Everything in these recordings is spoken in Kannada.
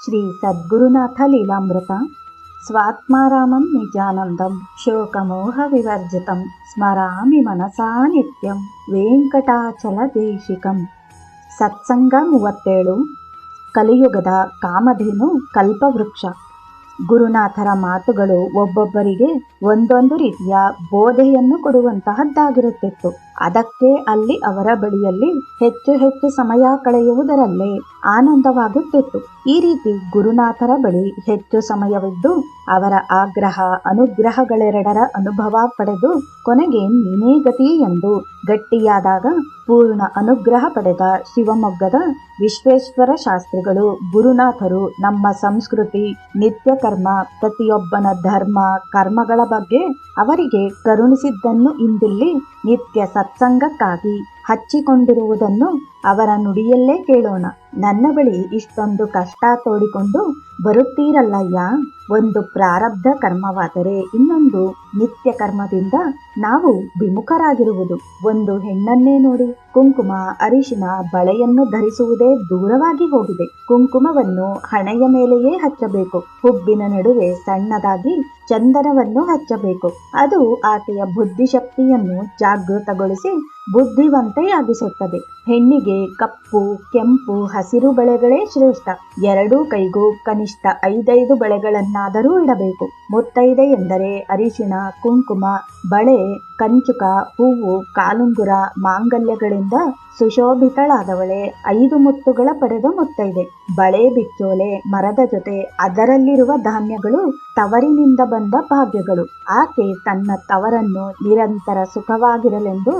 ಶ್ರೀ ಸದ್ಗುರುನಾಥ ಲೀಲಾಮೃತ ಸ್ವಾತ್ಮಾರಾಮಂ ನಿಜಾನಂದಂ ಶೋಕಮೋಹ ವಿವರ್ಜಿತಂ ಸ್ಮರಾಮಿ ಮನಸಾ ನಿತ್ಯಂ ವೆಂಕಟಾಚಲ ದೇಶಿಕಂ ಸತ್ಸಂಗ ಮೂವತ್ತೇಳು ಕಲಿಯುಗದ ಕಾಮಧೇನು ಕಲ್ಪವೃಕ್ಷ ಗುರುನಾಥರ ಮಾತುಗಳು ಒಬ್ಬೊಬ್ಬರಿಗೆ ಒಂದೊಂದು ರೀತಿಯ ಬೋಧೆಯನ್ನು ಕೊಡುವಂತಹದ್ದಾಗಿರುತ್ತಿತ್ತು. ಅದಕ್ಕೆ ಅಲ್ಲಿ ಅವರ ಬಳಿಯಲ್ಲಿ ಹೆಚ್ಚು ಹೆಚ್ಚು ಸಮಯ ಕಳೆಯುವುದರಲ್ಲೇ ಆನಂದವಾಗುತ್ತಿತ್ತು. ಈ ರೀತಿ ಗುರುನಾಥರ ಬಳಿ ಹೆಚ್ಚು ಸಮಯವಿದ್ದು, ಅವರ ಆಗ್ರಹ, ಅನುಗ್ರಹಗಳೆರಡರ ಅನುಭವ ಪಡೆದು ಕೊನೆಗೆ ನೀನೇ ಎಂದು ಗಟ್ಟಿಯಾದಾಗ ಪೂರ್ಣ ಅನುಗ್ರಹ ಪಡೆದ ಶಿವಮೊಗ್ಗದ ವಿಶ್ವೇಶ್ವರ ಶಾಸ್ತ್ರಿಗಳು, ಗುರುನಾಥರು, ನಮ್ಮ ಸಂಸ್ಕೃತಿ, ನಿತ್ಯ ಕರ್ಮ, ಪ್ರತಿಯೊಬ್ಬನ ಧರ್ಮ, ಕರ್ಮಗಳ ಬಗ್ಗೆ ಅವರಿಗೆ ಕರುಣಿಸಿದ್ದನ್ನು ಇಂದಿಲ್ಲಿ ನಿತ್ಯ ಸತ್ಸಂಗಕ್ಕಾಗಿ ಹಚ್ಚಿಕೊಂಡಿರುವುದನ್ನು ಅವರ ನುಡಿಯಲ್ಲೇ ಕೇಳೋಣ. ನನ್ನ ಬಳಿ ಇಷ್ಟೊಂದು ಕಷ್ಟ ತೋಡಿಕೊಂಡು ಬರುತ್ತೀರಲ್ಲಯ್ಯ. ಒಂದು ಪ್ರಾರಬ್ಧ ಕರ್ಮವಾದರೆ ಇನ್ನೊಂದು ನಿತ್ಯ ಕರ್ಮದಿಂದ ನಾವು ವಿಮುಖರಾಗಿರುವುದು. ಒಂದು ಹೆಣ್ಣನ್ನೇ ನೋಡಿ ಕುಂಕುಮ, ಅರಿಶಿನ, ಬಳೆಯನ್ನು ಧರಿಸುವುದೇ ದೂರವಾಗಿ ಹೋಗಿದೆ. ಕುಂಕುಮವನ್ನು ಹಣೆಯ ಮೇಲೆಯೇ ಹಚ್ಚಬೇಕು. ಹುಬ್ಬಿನ ನಡುವೆ ಸಣ್ಣದಾಗಿ ಚಂದನವನ್ನು ಹಚ್ಚಬೇಕು. ಅದು ಆಕೆಯ ಬುದ್ಧಿಶಕ್ತಿಯನ್ನು ಜಾಗೃತಗೊಳಿಸಿ ಬುದ್ಧಿವಂತೆಯಾಗಿಸುತ್ತದೆ ಹೆಣ್ಣಿಗೆ ಕಪ್ಪು, ಕೆಂಪು, ಹಸಿರು ಬಳೆಗಳೇ ಶ್ರೇಷ್ಠ. ಎರಡೂ ಕೈಗೂ ಕನಿಷ್ಠ ಐದೈದು ಬಳೆಗಳನ್ನಾದರೂ ಇಡಬೇಕು. ಮುತ್ತೈದೆ ಎಂದರೆ ಅರಿಶಿಣ, ಕುಂಕುಮ, ಬಳೆ, ಕಂಚುಕ, ಹೂವು, ಕಾಲುಂಗುರ, ಮಾಂಗಲ್ಯಗಳಿಂದ ಸುಶೋಭಿತಳಾದವಳೆ ಐದು ಮುತ್ತುಗಳ ಪಡೆದ ಮುತ್ತೈದೆ. ಬಳೆ ಬಿಚ್ಚೋಲೆ, ಮರದ ಜೊತೆ ಅದರಲ್ಲಿರುವ ಧಾನ್ಯಗಳು ತವರಿನಿಂದ ಬಂದ ಭಾಗ್ಯಗಳು. ಆಕೆ ತನ್ನ ತವರನ್ನು ನಿರಂತರ ಸುಖವಾಗಿರಲೆಂದು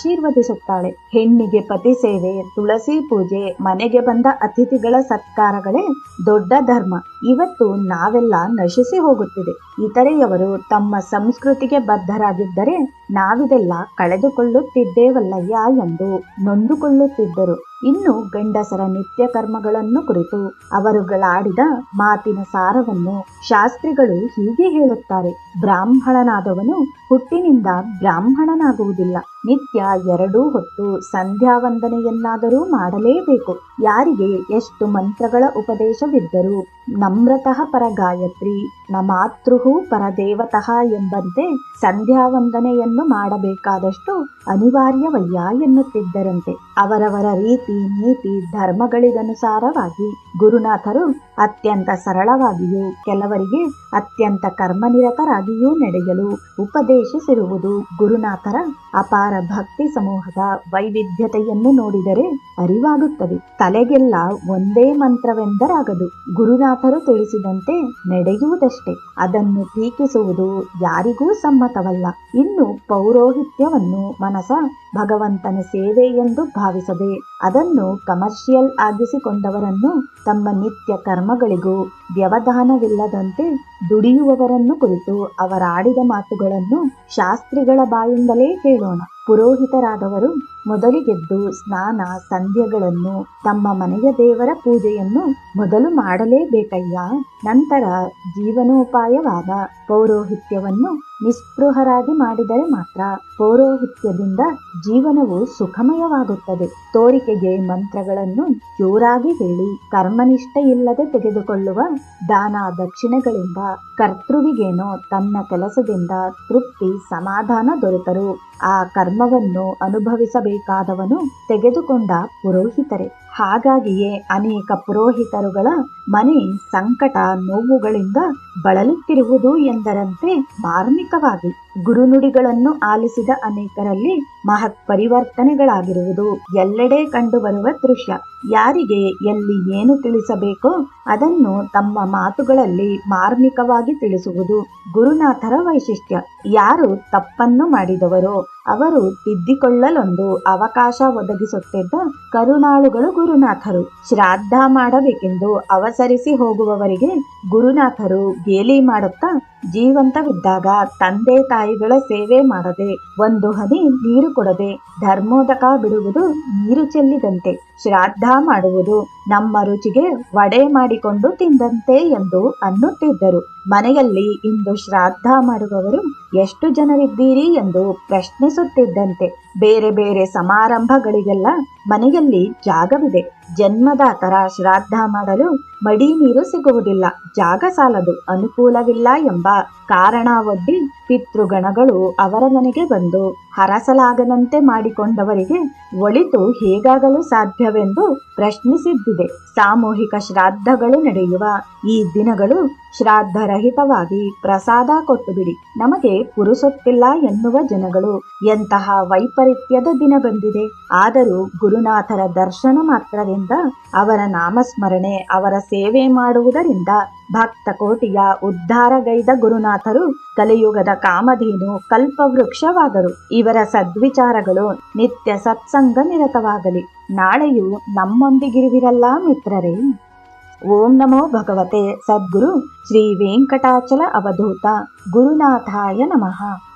ಆಶೀರ್ವದಿಸುತ್ತಾಳೆ. ಹೆಣ್ಣಿಗೆ ಪತಿ ಸೇವೆ, ತುಳಸಿ ಪೂಜೆ, ಮನೆಗೆ ಬಂದ ಅತಿಥಿಗಳ ಸತ್ಕಾರಗಳೇ ದೊಡ್ಡ ಧರ್ಮ. ಇವತ್ತು ನಾವೆಲ್ಲ ನಶಿಸಿ ಹೋಗುತ್ತಿದೆ. ಇತರೆಯವರು ತಮ್ಮ ಸಂಸ್ಕೃತಿಗೆ ಬದ್ಧರಾಗಿದ್ದರೆ ನಾವಿದೆಲ್ಲ ಕಳೆದುಕೊಳ್ಳುತ್ತಿದ್ದೇವಲ್ಲಯ್ಯ ಎಂದು ನೊಂದುಕೊಳ್ಳುತ್ತಿದ್ದರು. ಇನ್ನು ಗಂಡಸರ ನಿತ್ಯ ಕರ್ಮಗಳನ್ನು ಕುರಿತು ಅವರುಗಳಾಡಿದ ಮಾತಿನ ಸಾರವನ್ನು ಶಾಸ್ತ್ರಿಗಳು ಹೀಗೆ ಹೇಳುತ್ತಾರೆ. ಬ್ರಾಹ್ಮಣನಾದವನು ಹುಟ್ಟಿನಿಂದ ಬ್ರಾಹ್ಮಣನಾಗುವುದಿಲ್ಲ. ನಿತ್ಯ ಎರಡೂ ಹೊತ್ತು ಸಂಧ್ಯಾ ವಂದನೆಯನ್ನಾದರೂ ಮಾಡಲೇಬೇಕು. ಯಾರಿಗೆ ಎಷ್ಟು ಮಂತ್ರಗಳ ಉಪದೇಶವಿದ್ದರೂ ನಮ್ರತಃ ಪರ ಗಾಯತ್ರಿ ಮಾತೃಹು ಪರದೇವತಃ ಎಂಬಂತೆ ಸಂಧ್ಯಾ ವಂದನೆಯನ್ನು ಮಾಡಬೇಕಾದಷ್ಟು ಅನಿವಾರ್ಯವಯ್ಯ ಎನ್ನುತ್ತಿದ್ದರಂತೆ. ಅವರವರ ರೀತಿ ನೀತಿ ಧರ್ಮಗಳಿಗನುಸಾರವಾಗಿ ಗುರುನಾಥರು ಅತ್ಯಂತ ಸರಳವಾಗಿಯೂ ಕೆಲವರಿಗೆ ಅತ್ಯಂತ ಕರ್ಮನಿರತರಾಗಿಯೂ ನಡೆಯಲು ಉಪದೇಶಿಸಿರುವುದು ಗುರುನಾಥರ ಅಪಾರ ಭಕ್ತಿ ಸಮೂಹದ ವೈವಿಧ್ಯತೆಯನ್ನು ನೋಡಿದರೆ ಅರಿವಾಗುತ್ತದೆ. ತಲೆಗೆಲ್ಲ ಒಂದೇ ಮಂತ್ರವೆಂದರಾಗದು. ಗುರುನಾಥರು ತಿಳಿಸಿದಂತೆ ನಡೆಯುವುದಷ್ಟೇ. ಅದನ್ನು ಟೀಕಿಸುವುದು ಯಾರಿಗೂ ಸಮ್ಮತವಲ್ಲ. ಇನ್ನು ಪೌರೋಹಿತ್ಯವನ್ನು ಮನಸ ಭಗವಂತನ ಸೇವೆ ಎಂದು ಭಾವಿಸದೆ ಅದನ್ನು ಕಮರ್ಷಿಯಲ್ ಆಗಿಸಿಕೊಂಡವರನ್ನು ತಮ್ಮ ನಿತ್ಯ ಕರ್ಮಗಳಿಗೂ ವ್ಯವಧಾನವಿಲ್ಲದಂತೆ ದುಡಿಯುವವರನ್ನು ಕುರಿತು ಅವರಾಡಿದ ಮಾತುಗಳನ್ನು ಶಾಸ್ತ್ರಿಗಳ ಬಾಯಿಂದಲೇ ಕೇಳೋಣ. ಪುರೋಹಿತರಾದವರು ಮೊದಲಿಗೆದ್ದು ಸ್ನಾನ, ಸಂಧ್ಯೆಗಳನ್ನು, ತಮ್ಮ ಮನೆಯ ದೇವರ ಪೂಜೆಯನ್ನು ಮೊದಲು ಮಾಡಲೇಬೇಕಯ್ಯ. ನಂತರ ಜೀವನೋಪಾಯವಾದ ಪೌರೋಹಿತ್ಯವನ್ನು ನಿಸ್ಪೃಹರಾಗಿ ಮಾಡಿದರೆ ಮಾತ್ರ ಪೌರೋಹಿತ್ಯದಿಂದ ಜೀವನವು ಸುಖಮಯವಾಗುತ್ತದೆ. ತೋರಿಕೆಗೆ ಮಂತ್ರಗಳನ್ನು ಜೋರಾಗಿ ಹೇಳಿ ಕರ್ಮನಿಷ್ಠ ಇಲ್ಲದೆ ತೆಗೆದುಕೊಳ್ಳುವ ದಾನ ದಕ್ಷಿಣೆಗಳಿಂದ ಕರ್ತೃವಿಗೇನೋ ತನ್ನ ಕೆಲಸದಿಂದ ತೃಪ್ತಿ ಸಮಾಧಾನ ದೊರೆತರು. ಆ ಕರ್ಮವನ್ನು ಅನುಭವಿಸಬೇಕಾದವನು ತೆಗೆದುಕೊಂಡ ಪುರೋಹಿತರೆ. ಹಾಗಾಗಿಯೇ ಅನೇಕ ಪುರೋಹಿತರುಗಳ ಮನೆ ಸಂಕಟ ನೋವುಗಳಿಂದ ಬಳಲುತ್ತಿರುವುದು ಎಂದರಂತೆ ಮಾರ್ಮಿಕವಾಗಿ. ಗುರುನುಡಿಗಳನ್ನು ಆಲಿಸಿದ ಅನೇಕರಲ್ಲಿ ಮಹತ್ ಪರಿವರ್ತನೆಗಳಾಗಿರುವುದು ಎಲ್ಲೆಡೆ ಕಂಡುಬರುವ ದೃಶ್ಯ. ಯಾರಿಗೆ ಎಲ್ಲಿ ಏನು ತಿಳಿಸಬೇಕೋ ಅದನ್ನು ತಮ್ಮ ಮಾತುಗಳಲ್ಲಿ ಮಾರ್ಮಿಕವಾಗಿ ತಿಳಿಸುವುದು ಗುರುನಾಥರ ವೈಶಿಷ್ಟ್ಯ. ಯಾರು ತಪ್ಪನ್ನು ಮಾಡಿದವರೋ ಅವರು ತಿದ್ದಿಕೊಳ್ಳಲೊಂದು ಅವಕಾಶ ಒದಗಿಸುತ್ತಿದ್ದ ಕರುಣಾಳುಗಳು ಗುರುನಾಥರು. ಶ್ರಾದ್ದ ಮಾಡಬೇಕೆಂದು ಅವಸರಿಸಿ ಹೋಗುವವರಿಗೆ ಗುರುನಾಥರು ಗೇಲಿ ಮಾಡುತ್ತಾ ಜೀವಂತವಿದ್ದಾಗ ತಂದೆ ತಾಯಿಗಳ ಸೇವೆ ಮಾಡದೆ ಒಂದು ಹನಿ ನೀರು ಕೊಡದೆ ಧರ್ಮೋದಕ ಬಿಡುವುದು ನೀರು ಚೆಲ್ಲಿದಂತೆ. ಶ್ರಾದ್ದ ಮಾಡುವುದು ನಮ್ಮ ರುಚಿಗೆ ವಡೆ ಮಾಡಿಕೊಂಡು ತಿಂದಂತೆ ಎಂದು ಅನ್ನುತ್ತಿದ್ದರು. ಮನೆಯಲ್ಲಿ ಇಂದು ಶ್ರಾದ್ದ ಮಾಡುವವರು ಎಷ್ಟು ಜನರಿದ್ದೀರಿ ಎಂದು ಪ್ರಶ್ನಿಸುತ್ತಿದ್ದಂತೆ. ಬೇರೆ ಬೇರೆ ಸಮಾರಂಭಗಳಿಗೆಲ್ಲ ಮನೆಯಲ್ಲಿ ಜಾಗವಿದೆ. ಜನ್ಮದಾತರ ಶ್ರಾದ್ದ ಮಾಡಲು ಮಡಿ ನೀರು ಸಿಗುವುದಿಲ್ಲ. ಜಾಗ ಸಾಲದು ಅನುಕೂಲವಿಲ್ಲ ಎಂಬ ಕಾರಣ ಒಡ್ಡಿ ಪಿತೃಗಣಗಳು ಅವರ ಮನೆಗೆ ಬಂದು ಹರಸಲಾಗದಂತೆ ಮಾಡಿಕೊಂಡವರಿಗೆ ಒಳಿತು ಹೇಗಾಗಲು ಸಾಧ್ಯವೆಂದು ಪ್ರಶ್ನಿಸಿದ್ದಿದೆ. ಸಾಮೂಹಿಕ ಶ್ರಾದ್ದಗಳು ನಡೆಯುವ ಈ ದಿನಗಳು ಶ್ರಾದ್ದರಹಿತವಾಗಿ ಪ್ರಸಾದ ಕೊಟ್ಟು ಬಿಡಿ ನಮಗೆ ಪುರುಸೊತ್ತಿಲ್ಲ ಎನ್ನುವ ಜನಗಳು ಎಂತಹ ವೈಪರೀತ್ಯದ ದಿನ ಬಂದಿದೆ. ಆದರೂ ಗುರುನಾಥರ ದರ್ಶನ ಮಾತ್ರದಿಂದ ಅವರ ನಾಮಸ್ಮರಣೆ, ಅವರ ಸೇವೆ ಮಾಡುವುದರಿಂದ ಭಕ್ತ ಕೋಟಿಯ ಉದ್ಧಾರಗೈದ ಗುರುನಾಥರು ಕಲಿಯುಗದ ಕಾಮಧೇನು ಕಲ್ಪವೃಕ್ಷವಾದರು. ಇವರ ಸದ್ವಿಚಾರಗಳು ನಿತ್ಯ ಸತ್ಸಂಗ ನಿರತವಾಗಲಿ. ನಾಳೆಯೂ ನಮ್ಮೊಂದಿಗಿರುವಿರಲ್ಲ ಮಿತ್ರರೇ. ಓಂ ನಮೋ ಭಗವತೆ. ಸದ್ಗುರು ಶ್ರೀ ವೆಂಕಟಾಚಲ ಅವಧೂತ. ಗುರುನಾಥಾಯ ನಮಃ.